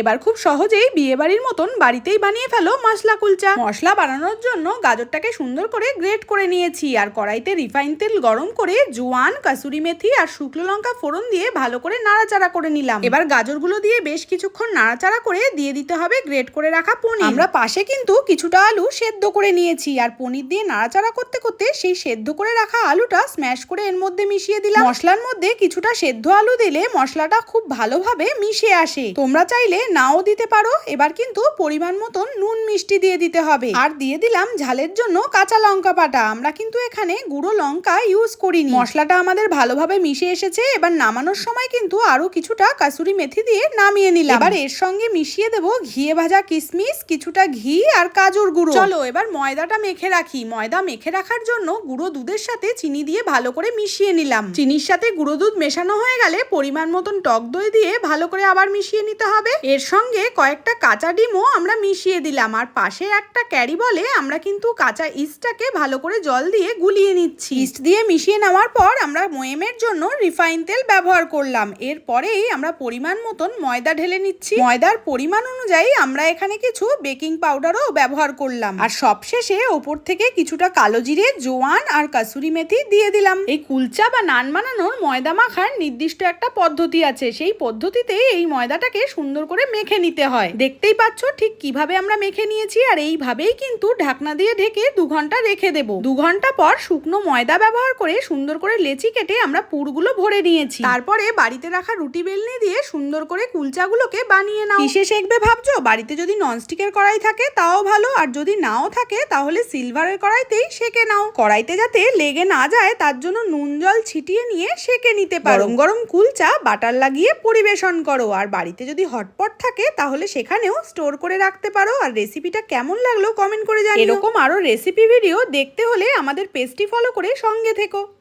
এবার খুব সহজেই বিয়ে বাড়ির মতন বাড়িতেই বানিয়ে ফেলো মশলা কুলচা। মশলা বানানোর জন্য গাজরটাকে সুন্দর করে গ্রেট করে নিয়েছি আর কড়াইতে রিফাইন তেল গরম করে জোয়ান, কাসুরি মেথি আর শুকনো লঙ্কা ফোড়ন দিয়ে ভালো করে নাড়াচাড়া করে নিলাম। এবার গাজরগুলো দিয়ে বেশ কিছুক্ষণ নাড়াচাড়া করে দিয়ে দিতে হবে গ্রেট করে রাখা পনির। আমরা পাশে কিন্তু কিছুটা আলু সেদ্ধ করে নিয়েছি আর পনির দিয়ে নাড়াচাড়া করতে করতে সেই সেদ্ধ করে রাখা আলুটা স্ম্যাশ করে এর মধ্যে মিশিয়ে দিলাম। মশলার মধ্যে কিছুটা সেদ্ধ আলু দিলে মশলাটা খুব ভালোভাবে মিশে আসে। তোমরা চাইলে নাও দিতে পারো এবার কিন্তু পরিমাণ মতন নুন মিষ্টি দিয়ে দিতে হবে। আর দিয়ে দিলাম ঝালের জন্য কাঁচা লঙ্কা পাটা আমরা কিন্তু এখানে গুঁড়ো লঙ্কা ইউজ করিনি। মশলাটা আমাদের ভালোভাবে মিশে এসেছে এবার নামানোর সময় কিন্তু আরও কিছুটা কাসুরি মেথি দিয়ে নামিয়ে নিলাম। এবার এর সঙ্গে মিশিয়ে দেবো ঘিয়ে ভাজা কিশমিশ কিছুটা ঘি আর কাজুর গুঁড়ো। চলো এবার ময়দাটা মেখে রাখি। ময়দা মেখে রাখার জন্য গুঁড়ো দুধের সাথে চিনি দিয়ে ভালো করে মিশিয়ে নিলাম। চিনির সাথে গুঁড়ো দুধ মেশানো হয়ে গেলে পরিমাণ মতন টক দই দিয়ে ভালো করে আবার মিশিয়ে নিতে হবে। এর সঙ্গে কয়েকটা কাঁচা ডিমও আমরা মিশিয়ে দিলাম। আর পাশে একটা ক্যারি বলে আমরা কিন্তু কাঁচা ইস্টটাকে ভালো করে জল দিয়ে গুলিয়ে নিচ্ছি। ইস্ট দিয়ে মিশিয়ে নেওয়ার পর আমরা ময়েমের জন্য রিফাইন তেল ব্যবহার করলাম। এরপরেই আমরা পরিমাণ মতন ময়দা ঢেলে নিচ্ছি। ময়দার পরিমাণ অনুযায়ী আমরা এখানে কিছু বেকিং পাউডারও ব্যবহার করলাম। আর সবশেষে ওপর থেকে কিছুটা কালো জিরে, জোয়ান আর কাসুরি মেথি দিয়ে দিলাম। এই কুলচা বা নান বানানোর ময়দা মাখার নির্দিষ্ট একটা পদ্ধতি আছে। সেই পদ্ধতিতে এই ময়দাটাকে সুন্দর করে মেখে নিতে হয়। দেখতেই পাচ্ছ ঠিক কীভাবে আমরা মেখে নিয়েছি আর এইভাবেই কিন্তু ঢাকনা দিয়ে ঢেকে দু ঘণ্টা রেখে দেবো। দু ঘণ্টা পর শুকনো ময়দা ব্যবহার করে সুন্দর করে লেচি কেটে আমরা পুরগুলো ভরে নিয়েছি। তারপরে বাড়িতে রাখা রুটি বেলনি দিয়ে সুন্দর করে কুলচাগুলোকে বানিয়ে নাও। কিসে শেখবে ভাবছ? বাড়িতে যদি ননস্টিকের কড়াই থাকে তাও ভালো আর যদি নাও থাকে তাহলে সিলভারের কড়াইতেই সেকে নাও। কড়াইতে যাতে লেগে না যায় তার জন্য নুন জল ছিটিয়ে নিয়ে সেকে নিতে পারো। গরম। গরম কুলচা বাটার লাগিয়ে পরিবেশন করো। আর বাড়িতে যদি হটপট থাকে, তাহলে সেখানেও স্টোর করে রাখতে পারো। আর রেসিপিটা কেমন লাগল কমেন্ট করে জানিও। এরকম আরও রেসিপি ভিডিও দেখতে হলে আমাদের পেজটি ফলো করে সঙ্গে থেকো।